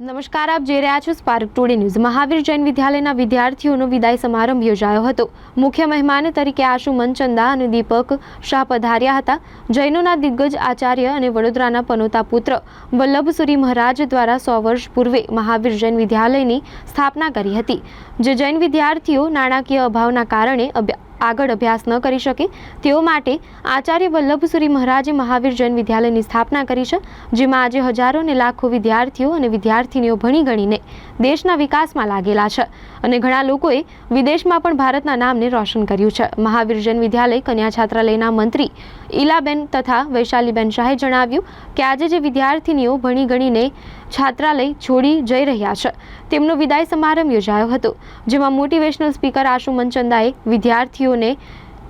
નમસ્કાર, આપ જોઈ રહ્યા છો spark today news Mahavir Jain વિદ્યાલયના વિદ્યાર્થીઓનો વિદાય સમારંભ યોજાયો હતો. મુખ્ય મહેમાન તરીકે આશુ મનચંદા અને દીપક શાહ પધાર્યા હતા. જૈનોના દિગ્ગજ આચાર્ય અને વડોદરાના પનોતા પુત્ર વલ્લભસુરી મહારાજ દ્વારા સો વર્ષ પૂર્વે મહાવીર જૈન વિદ્યાલયની સ્થાપના કરી હતી. જે જૈન વિદ્યાર્થીઓ નાણાકીય અભાવના કારણે આગળ અભ્યાસ ન કરી શકે. તેઓ માટે આચાર્ય વલ્લભસુરી મહારાજે મહાવીર જૈન વિદ્યાલયની સ્થાપના કરી છે, જેમાં આજે હજારો ને લાખો વિદ્યાર્થીઓ અને વિદ્યાર્થીનીઓ ભણી ગણીને દેશના વિકાસમાં લાગેલા છે. અને ઘણા લોકોએ વિદેશમાં પણ ભારતના નામને રોશન કર્યું છે. મહાવીર જૈન વિદ્યાલય કન્યા છાત્રાલયના મંત્રી ઈલાબેન તથા વૈશાલીબેન શાહે જણાવ્યું કે આજે જે વિદ્યાર્થીનીઓ ભણી ગણીને છાત્રાલય છોડી જઈ રહ્યા છે, તેમનો વિદાય સમારંભ યોજાયો હતો, જેમાં મોટિવેશનલ સ્પીકર આશુ મનચંદાએ વિદ્યાર્થીઓને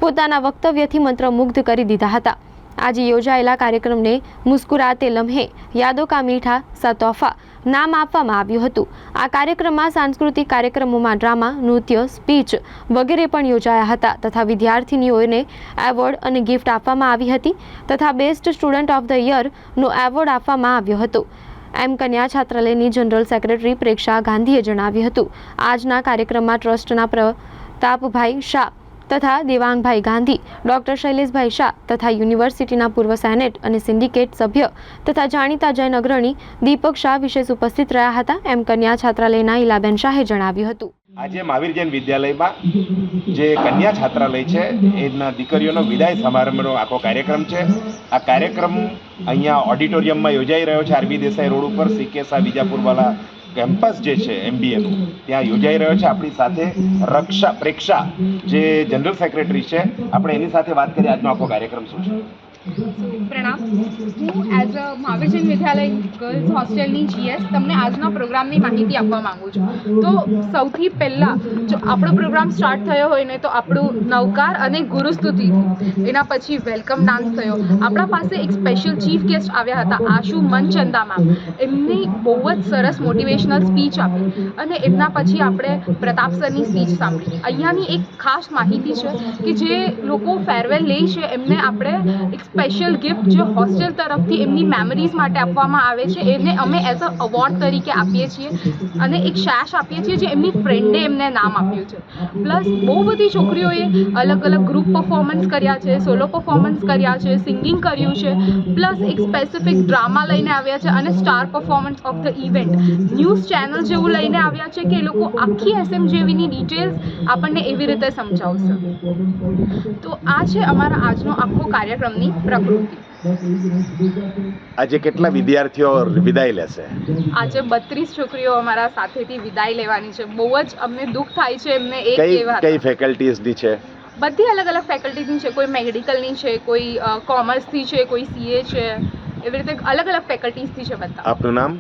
પોતાના વક્તવ્યથી મંત્રમુગ્ધ કરી દીધા હતા. આજે યોજાયેલા કાર્યક્રમને મુસ્કુરાતે લમ્હે, યાદો કા મીઠા, સા નામ આપવામાં આવ્યું હતું. આ કાર્યક્રમમાં સાંસ્કૃતિક કાર્યક્રમોમાં ડ્રામા, નૃત્ય, સ્પીચ વગેરે પણ યોજાયા હતા તથા વિદ્યાર્થીનીઓને એવોર્ડ અને ગિફ્ટ આપવામાં આવી હતી તથા બેસ્ટ સ્ટુડન્ટ ઓફ ધ યરનો એવોર્ડ આપવામાં આવ્યો હતો. એમ કન્યા છાત્રાલયની જનરલ સેક્રેટરી પ્રેક્ષા ગાંધીએ જણાવ્યું હતું. આજના કાર્યક્રમમાં ટ્રસ્ટના પ્રતાપભાઈ શાહ તથા દેવાંગભાઈ ગાંધી, ડોક્ટર શૈલેષભાઈ શાહ તથા યુનિવર્સિટીના પૂર્વ સેનેટ અને સિન્ડિકેટ સભ્ય તથા જાણીતા જૈન અગ્રણી દીપક શાહ વિશેષ ઉપસ્થિત રહ્યા હતા, એમ કન્યા છાત્રાલયના ઇલાબેન શાહે જણાવ્યું હતું. આજે મહાવીર જૈન વિદ્યાલયમાં જે કન્યા છાત્રાલય છે, એના દીકરીઓનો વિદાય સમારંભનો આખો કાર્યક્રમ છે. આ કાર્યક્રમ અહીંયા ઓડિટોરિયમમાં યોજાઈ રહ્યો છે. આરબી દેસાઈ રોડ ઉપર સિકેસા વિજાપુરવાલા કેમ્પસ જે છે એમબીએનું ત્યાં યોજાઈ રહ્યો છે આપણી સાથે રક્ષા પ્રેક્ષા, જે જનરલ સેક્રેટરી છે. આપણે એની સાથે વાત કરીએ આજનો આખો કાર્યક્રમ શું છે? પ્રણામ હું as a Mahavir Vidyalaya girls હોસ્ટેલની GS તમને આજના પ્રોગ્રામની માહિતી આપવા માંગુ છું. તો સૌથી પહેલાં, જો આપણો પ્રોગ્રામ સ્ટાર્ટ થયો હોય ને તો આપણું નવકાર અને ગુરુસ્તુતિ, એના પછી વેલકમ ડાન્સ થયો. આપણા પાસે એક સ્પેશિયલ ચીફ ગેસ્ટ આવ્યા હતા, આશુ મનચંદા મેમ એમની બહુ જ સરસ મોટિવેશનલ સ્પીચ આપી અને એમના પછી આપણે પ્રતાપ સરની સ્પીચ સાંભળી. અહીંયાની એક ખાસ માહિતી છે કે જે લોકો ફેરવેલ લે છે, એમને આપણે એક સ્પેશિયલ ગિફ્ટ જે હોસ્ટેલ તરફથી એમની મેમરીઝ માટે આપવામાં આવે છે, એને અમે એઝ અ અવોર્ડ તરીકે આપીએ છીએ અને એક શેશ આપીએ છીએ જે એમની ફ્રેન્ડે એમને નામ આપ્યું છે. પ્લસ બહુ બધી છોકરીઓએ અલગ અલગ ગ્રુપ પરફોર્મન્સ કર્યા છે સોલો પરફોર્મન્સ કર્યા છે સિંગિંગ કર્યું છે પ્લસ એક સ્પેસિફિક ડ્રામા લઈને આવ્યા છે અને star performance of the event news channel જેવું લઈને આવ્યા છે કે એ લોકો આખી એસએમ જેવીની ડિટેલ્સ આપણને એવી રીતે સમજાવશે. તો આ છે અમારા આજનો આખો કાર્યક્રમની પ્રકૃતિ. આજે કેટલા વિદ્યાર્થીઓ વિદાય લેશે? આજે બત્રીસ છોકરીઓ અમારા સાથેથી વિદાય લેવાની છે. બહુ જ અમને દુઃખ થાય છે એમને એક કઈ કઈ ફેકલ્ટીઝની છે? બધી અલગ અલગ ફેકલ્ટીની છે. કોઈ મેડિકલની છે કોઈ કોમર્સથી છે કોઈ સીએ છે. એવી રીતે અલગ અલગ ફેકલ્ટીઝથી છે બધા. આપનું નામ?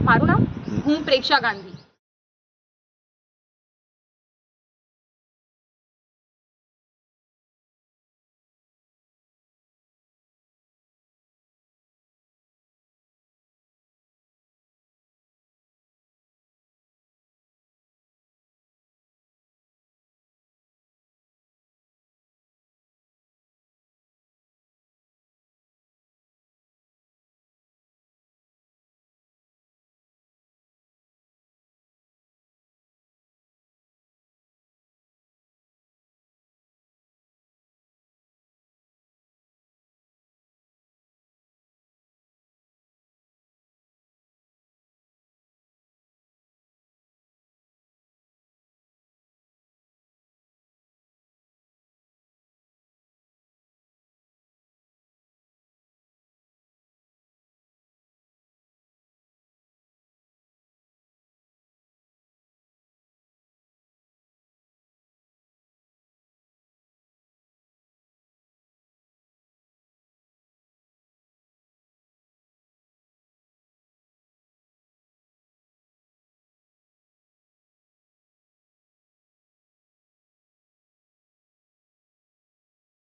મારું નામ? હું પ્રેક્ષા ગાંધી.